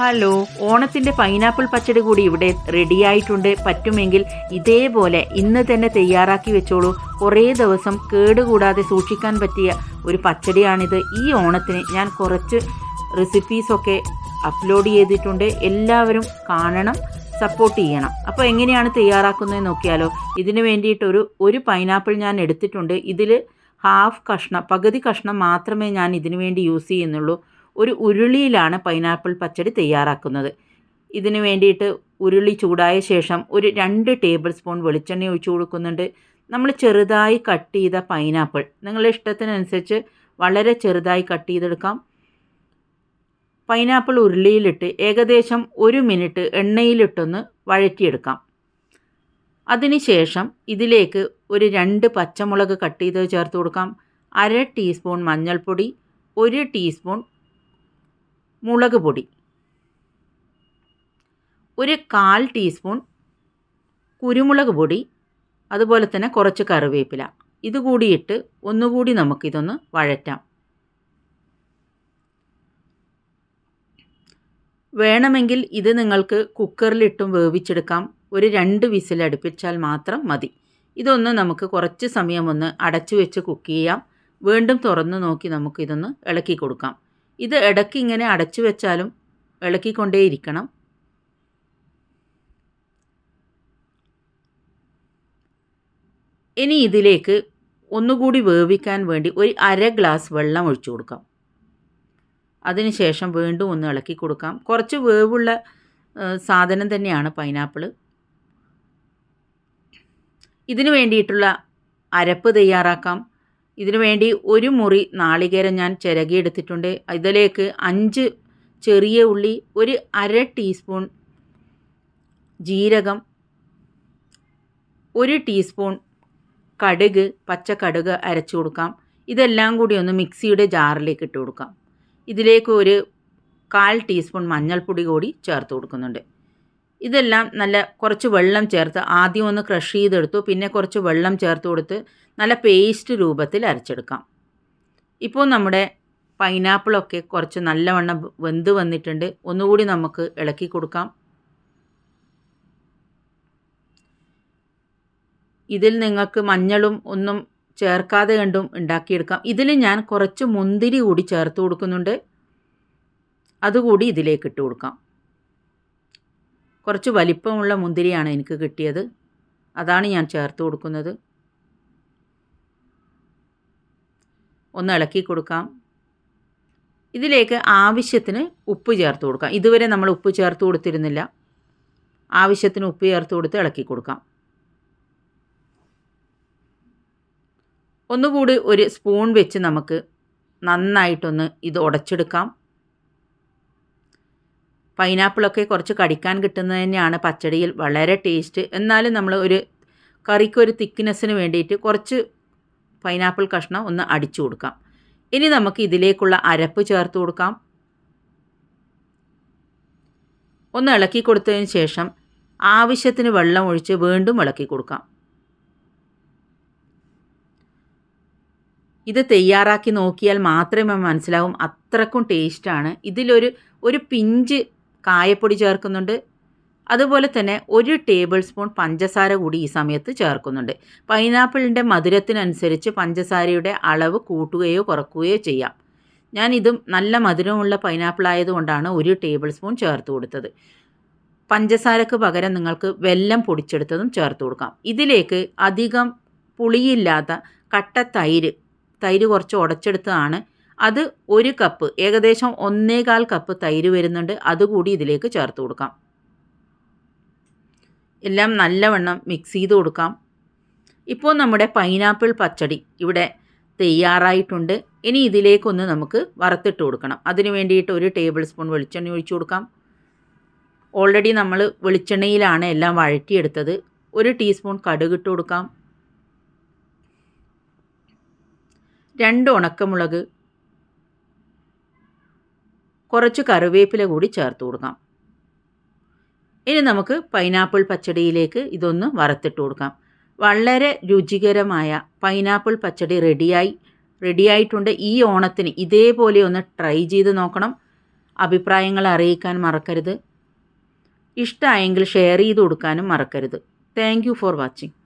Hello ഓണത്തിന്റെ pineapple പച്ചടി കൂടി ഇവിടെ റെഡിയായിട്ടുണ്ട്. പറ്റുമെങ്കിൽ ഇതേപോലെ ഇന്ന് തന്നെ തയ്യാറാക്കി വെച്ചോളൂ. കുറേ ദിവസം കേടുകൂടാതെ സൂക്ഷിക്കാൻ പറ്റിയ ഒരു പച്ചടിയാണിത്. ഈ ഓണത്തിന് ഞാൻ കുറച്ച് റെസിപ്പീസൊക്കെ അപ്ലോഡ് ചെയ്തിട്ടുണ്ട്. എല്ലാവരും കാണണം സപ്പോർട്ട് ചെയ്യണം. അപ്പോൾ എങ്ങനെയാണ് തയ്യാറാക്കുന്നത് നോക്കിയാലോ. ഇതിന് വേണ്ടിയിട്ടൊരു ഒരു പൈനാപ്പിൾ ഞാൻ എടുത്തിട്ടുണ്ട്. ഇതിൽ ഹാഫ് കഷ്ണം പകുതി കഷ്ണം മാത്രമേ ഞാൻ ഇതിനു വേണ്ടി യൂസ് ചെയ്യുന്നുള്ളൂ. ഒരു ഉരുളിയിലാണ് പൈനാപ്പിൾ പച്ചടി തയ്യാറാക്കുന്നത്. ഇതിന് വേണ്ടിയിട്ട് ഉരുളി ചൂടായ ശേഷം ഒരു രണ്ട് ടേബിൾ സ്പൂൺ വെളിച്ചെണ്ണ ഒഴിച്ചു കൊടുക്കുന്നുണ്ട്. നമ്മൾ ചെറുതായി കട്ട് ചെയ്ത പൈനാപ്പിൾ. നിങ്ങളുടെ ഇഷ്ടത്തിനനുസരിച്ച് വളരെ ചെറുതായി കട്ട് ചെയ്തെടുക്കാം. പൈനാപ്പിൾ ഉരുളിയിലിട്ട് ഏകദേശം ഒരു മിനിറ്റ് എണ്ണയിലിട്ടൊന്ന് വഴറ്റിയെടുക്കാം. അതിനുശേഷം ഇതിലേക്ക് ഒരു രണ്ട് പച്ചമുളക് കട്ട് ചെയ്ത് ചേർത്ത് കൊടുക്കാം. അര ടീസ്പൂൺ മഞ്ഞൾപ്പൊടി ഒരു ടീസ്പൂൺ മുളക് പൊടി ഒരു കാൽ ടീസ്പൂൺ കുരുമുളക് പൊടി അതുപോലെ തന്നെ കുറച്ച് കറിവേപ്പില. ഇത് കൂടിയിട്ട് ഒന്നുകൂടി നമുക്കിതൊന്ന് വഴറ്റാം. വേണമെങ്കിൽ ഇത് നിങ്ങൾക്ക് കുക്കറിലിട്ടും വേവിച്ചെടുക്കാം. ഒരു രണ്ട് വിസിൽ അടുപ്പിച്ചാൽ മാത്രം മതി. ഇതൊന്ന് നമുക്ക് കുറച്ച് സമയം ഒന്ന് അടച്ചു വെച്ച് കുക്ക് ചെയ്യാം. വീണ്ടും തുറന്നു നോക്കി നമുക്കിതൊന്ന് ഇളക്കി കൊടുക്കാം. ഇത് ഇടയ്ക്ക് ഇങ്ങനെ അടച്ചു വെച്ചാലും ഇളക്കിക്കൊണ്ടേയിരിക്കണം. ഇനി ഇതിലേക്ക് ഒന്നുകൂടി വേവിക്കാൻ വേണ്ടി ഒരു അര ഗ്ലാസ് വെള്ളം ഒഴിച്ചു കൊടുക്കാം. അതിനുശേഷം വീണ്ടും ഒന്ന് ഇളക്കി കൊടുക്കാം. കുറച്ച് വേവുള്ള സാധനം തന്നെയാണ് പൈനാപ്പിൾ ഇതിനു വേണ്ടിയിട്ടുള്ള അരപ്പ് തയ്യാറാക്കാം. ഇതിനു വേണ്ടി ഒരു മുറി നാളികേരം ഞാൻ ചിരകിയെടുത്തിട്ടുണ്ട്. ഇതിലേക്ക് അഞ്ച് ചെറിയ ഉള്ളി ഒരു അര ടീസ്പൂൺ ജീരകം ഒരു ടീസ്പൂൺ കടുക് പച്ച കടുക് അരച്ചു കൊടുക്കാം. ഇതെല്ലാം കൂടി ഒന്ന് മിക്സിയുടെ ജാറിലേക്ക് ഇട്ട് കൊടുക്കാം. ഇതിലേക്ക് ഒരു കാൽ ടീസ്പൂൺ മഞ്ഞൾപ്പൊടി കൂടി ചേർത്ത് കൊടുക്കുന്നുണ്ട്. ഇതെല്ലാം നല്ല കുറച്ച് വെള്ളം ചേർത്ത് ആദ്യം ഒന്ന് ക്രഷ് ചെയ്തെടുത്തു പിന്നെ കുറച്ച് വെള്ളം ചേർത്ത് കൊടുത്ത് നല്ല പേസ്റ്റ് രൂപത്തിൽ അരച്ചെടുക്കാം. ഇപ്പോൾ നമ്മുടെ പൈനാപ്പിളൊക്കെ കുറച്ച് നല്ലവണ്ണം വെന്ത് വന്നിട്ടുണ്ട്. ഒന്നുകൂടി നമുക്ക് ഇളക്കി കൊടുക്കാം. ഇതിൽ നിങ്ങൾക്ക് മഞ്ഞളും ഒന്നും ചേർക്കാതെ കണ്ടും ഉണ്ടാക്കിയെടുക്കാം. ഇതിൽ ഞാൻ കുറച്ച് മുന്തിരി കൂടി ചേർത്ത് കൊടുക്കുന്നുണ്ട്. അതുകൂടി ഇതിലേക്ക് ഇട്ട് കൊടുക്കാം. കുറച്ച് വലിപ്പമുള്ള മുന്തിരിയാണ് എനിക്ക് കിട്ടിയത്. അതാണ് ഞാൻ ചേർത്ത് കൊടുക്കുന്നത്. ഒന്ന് ഇളക്കി കൊടുക്കാം. ഇതിലേക്ക് ആവശ്യത്തിന് ഉപ്പ് ചേർത്ത് കൊടുക്കാം. ഇതുവരെ നമ്മൾ ഉപ്പ് ചേർത്ത് കൊടുത്തിരുന്നില്ല. ആവശ്യത്തിന് ഉപ്പ് ചേർത്ത് കൊടുത്ത് ഇളക്കി കൊടുക്കാം. ഒന്നുകൂടി ഒരു സ്പൂൺ വെച്ച് നമുക്ക് നന്നായിട്ടൊന്ന് ഇത് ഉടച്ചെടുക്കാം. പൈനാപ്പിളൊക്കെ കുറച്ച് കടിക്കാൻ കിട്ടുന്നത് തന്നെയാണ് പച്ചടിയിൽ വളരെ ടേസ്റ്റ്. എന്നാലും നമ്മൾ ഒരു കറിക്ക് കറിക്കൊരു തിക്നെസ്സിന് വേണ്ടിയിട്ട് കുറച്ച് പൈനാപ്പിൾ കഷ്ണം ഒന്ന് അടിച്ചു കൊടുക്കാം. ഇനി നമുക്ക് ഇതിലേക്കുള്ള അരപ്പ് ചേർത്ത് കൊടുക്കാം. ഒന്ന് ഇളക്കി കൊടുത്തതിന് ശേഷം ആവശ്യത്തിന് വെള്ളം ഒഴിച്ച് വീണ്ടും ഇളക്കി കൊടുക്കാം. ഇത് തയ്യാറാക്കി നോക്കിയാൽ മാത്രമേ മനസ്സിലാവും അത്രക്കും ടേസ്റ്റാണ് ഇതിലൊരു ഒരു പിഞ്ച് കായപ്പൊടി ചേർക്കുന്നുണ്ട്. അതുപോലെ തന്നെ ഒരു ടേബിൾ സ്പൂൺ പഞ്ചസാര കൂടി ഈ സമയത്ത് ചേർക്കുന്നുണ്ട്. പൈനാപ്പിളിന്റെ മധുരത്തിനനുസരിച്ച് പഞ്ചസാരയുടെ അളവ് കൂട്ടുകയോ കുറക്കുകയോ ചെയ്യാം. ഞാൻ ഇതും നല്ല മധുരമുള്ള പൈനാപ്പിൾ ആയതുകൊണ്ടാണ് ഒരു ടേബിൾ സ്പൂൺ ചേർത്ത് കൊടുത്തത്. പഞ്ചസാരക്ക് പകരം നിങ്ങൾക്ക് വെല്ലം പൊടിച്ചെടുത്തതും ചേർത്ത് കൊടുക്കാം. ഇതിലേക്ക് അധികം പുളിയില്ലാത്ത കട്ട തൈര് തൈര് കുറച്ച് ഉടച്ചെടുത്തതാണ് അത് ഒരു കപ്പ് ഏകദേശം ഒന്നേകാൽ കപ്പ് തൈര് വരുന്നുണ്ട്. അതുകൂടി ഇതിലേക്ക് ചേർത്ത് കൊടുക്കാം. എല്ലാം നല്ലവണ്ണം മിക്സ് ചെയ്ത് കൊടുക്കാം. ഇപ്പോൾ നമ്മുടെ പൈനാപ്പിൾ പച്ചടി ഇവിടെ തയ്യാറായിട്ടുണ്ട്. ഇനി ഇതിലേക്കൊന്ന് നമുക്ക് വറുത്തിട്ട് കൊടുക്കണം. അതിന് വേണ്ടിയിട്ട് ഒരു ടേബിൾ സ്പൂൺ വെളിച്ചെണ്ണ ഒഴിച്ചു കൊടുക്കാം. ഓൾറെഡി നമ്മൾ വെളിച്ചെണ്ണയിലാണ് എല്ലാം വഴറ്റിയെടുത്തത്. ഒരു ടീസ്പൂൺ കടുകിട്ട് കൊടുക്കാം. രണ്ട് ഉണക്കമുളക് കുറച്ച് കറിവേപ്പില കൂടി ചേർത്ത് കൊടുക്കാം. ഇനി നമുക്ക് പൈനാപ്പിൾ പച്ചടിയിലേക്ക് ഇതൊന്ന് വറുത്തിട്ട് കൊടുക്കാം. വളരെ രുചികരമായ പൈനാപ്പിൾ പച്ചടി റെഡിയായി. റെഡിയായിട്ടുണ്ട്. ഈ ഓണത്തിന് ഇതേപോലെ ഒന്ന് ട്രൈ ചെയ്ത് നോക്കണം. അഭിപ്രായങ്ങൾ അറിയിക്കാൻ മറക്കരുത്. ഇഷ്ടമായെങ്കിൽ ഷെയർ ചെയ്ത് കൊടുക്കാനും മറക്കരുത്. Thank for watching